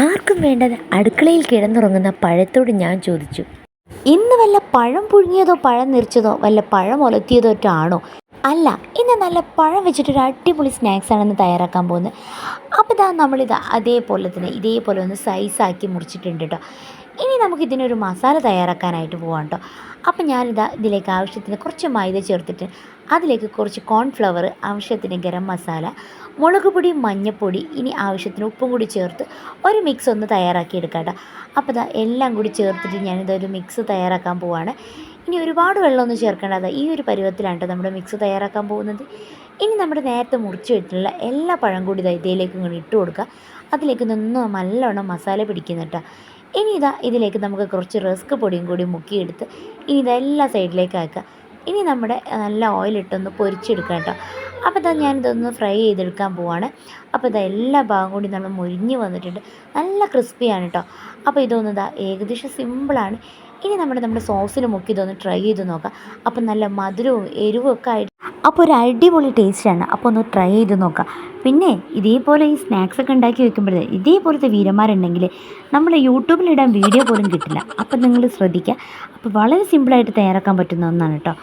ആർക്കും വേണ്ടത് അടുക്കളയിൽ കിടന്നുറങ്ങുന്ന പഴത്തോട് ഞാൻ ചോദിച്ചു. ഇന്ന് വല്ല പഴം പുഴുങ്ങിയതോ പഴം നിറച്ചതോ വല്ല പഴം ഒലത്തിയതോ ആണോ? അല്ല ഇന്ന് നല്ല പഴം വെച്ചിട്ടൊരു അടിപൊളി സ്നാക്സ് ആണെന്ന് തയ്യാറാക്കാൻ പോകുന്നത്. അപ്പോൾ ഇതാ നമ്മളിത് അതേപോലെ തന്നെ ഇതേപോലെ ഒന്ന് സൈസാക്കി മുറിച്ചിട്ടുണ്ട് കേട്ടോ ഇനി നമുക്ക് ഇതിനൊരു മസാല തയ്യാറാക്കാനായിട്ട് പോകാം കേട്ടോ അപ്പം ഞാനിതാ ഇതിലേക്ക് ആവശ്യത്തിന് കുറച്ച് മൈദ ചേർത്തിട്ട് അതിലേക്ക് കുറച്ച് കോൺഫ്ലവർ ആവശ്യത്തിന് ഗരം മസാല മുളക് പൊടി മഞ്ഞൾപ്പൊടി ഇനി ആവശ്യത്തിന് ഉപ്പും കൂടി ചേർത്ത് ഒരു മിക്സ് ഒന്ന് തയ്യാറാക്കി എടുക്കാം കേട്ടോ അപ്പോൾ ഇതാ എല്ലാം കൂടി ചേർത്തിട്ട് ഞാനിതൊരു മിക്സ് തയ്യാറാക്കാൻ പോവാണ്. ഇനി ഒരുപാട് വെള്ളമൊന്നും ചേർക്കേണ്ടത് ഈ ഒരു പരുവത്തിലാണ് നമ്മുടെ മിക്സ് തയ്യാറാക്കാൻ പോകുന്നത്. ഇനി നമ്മുടെ നേരത്തെ മുറിച്ച് വെച്ചിട്ടുള്ള എല്ലാ പഴം കൂടി ഇതാ ഇതിലേക്ക് ഇങ്ങനെ ഇട്ട് കൊടുക്കുക. അതിലേക്ക് നിന്ന് നല്ലവണ്ണം മസാല പിടിക്കുന്ന കേട്ടോ ഇനി ഇതാ ഇതിലേക്ക് നമുക്ക് കുറച്ച് റസ്ക് പൊടിയും കൂടി മുക്കിയെടുത്ത് ഇനി ഇതെല്ലാ സൈഡിലേക്ക് ആക്കുക. ഇനി നമ്മുടെ നല്ല ഓയിലിട്ടൊന്ന് പൊരിച്ചെടുക്കാം കേട്ടോ അപ്പോൾ ഇതാ ഞാനിതൊന്ന് ഫ്രൈ ചെയ്തെടുക്കാൻ പോവാണ്. അപ്പോൾ ഇതാ എല്ലാ ഭാഗം കൂടി നമ്മൾ മുരിഞ്ഞ് വന്നിട്ടുണ്ട്. നല്ല ക്രിസ്പിയാണ് കേട്ടോ അപ്പോൾ ഇതൊന്നും ഇതാ ഏകദേശം സിമ്പിളാണ് ഇനി നമ്മൾ നമ്മുടെ സോസിൽ മുക്കി ഇതൊന്ന് ട്രൈ ചെയ്ത് നോക്കാം. അപ്പം നല്ല മധുരവും എരിവും ഒക്കെ ആയിട്ട് അപ്പോൾ ഒരു അടിപൊളി ടേസ്റ്റാണ് അപ്പോൾ ഒന്ന് ട്രൈ ചെയ്ത് നോക്കാം. പിന്നെ ഇതേപോലെ ഈ സ്നാക്സ് ഒക്കെ ഉണ്ടാക്കി വെക്കുമ്പോഴേ ഇതേപോലത്തെ വീരന്മാരുണ്ടെങ്കിൽ നമ്മുടെ യൂട്യൂബിലിടാൻ വീഡിയോ പോലും കിട്ടില്ല. അപ്പം നിങ്ങൾ ശ്രദ്ധിക്കുക. അപ്പോൾ വളരെ സിമ്പിളായിട്ട് തയ്യാറാക്കാൻ പറ്റുന്ന ഒന്നാണ് കേട്ടോ.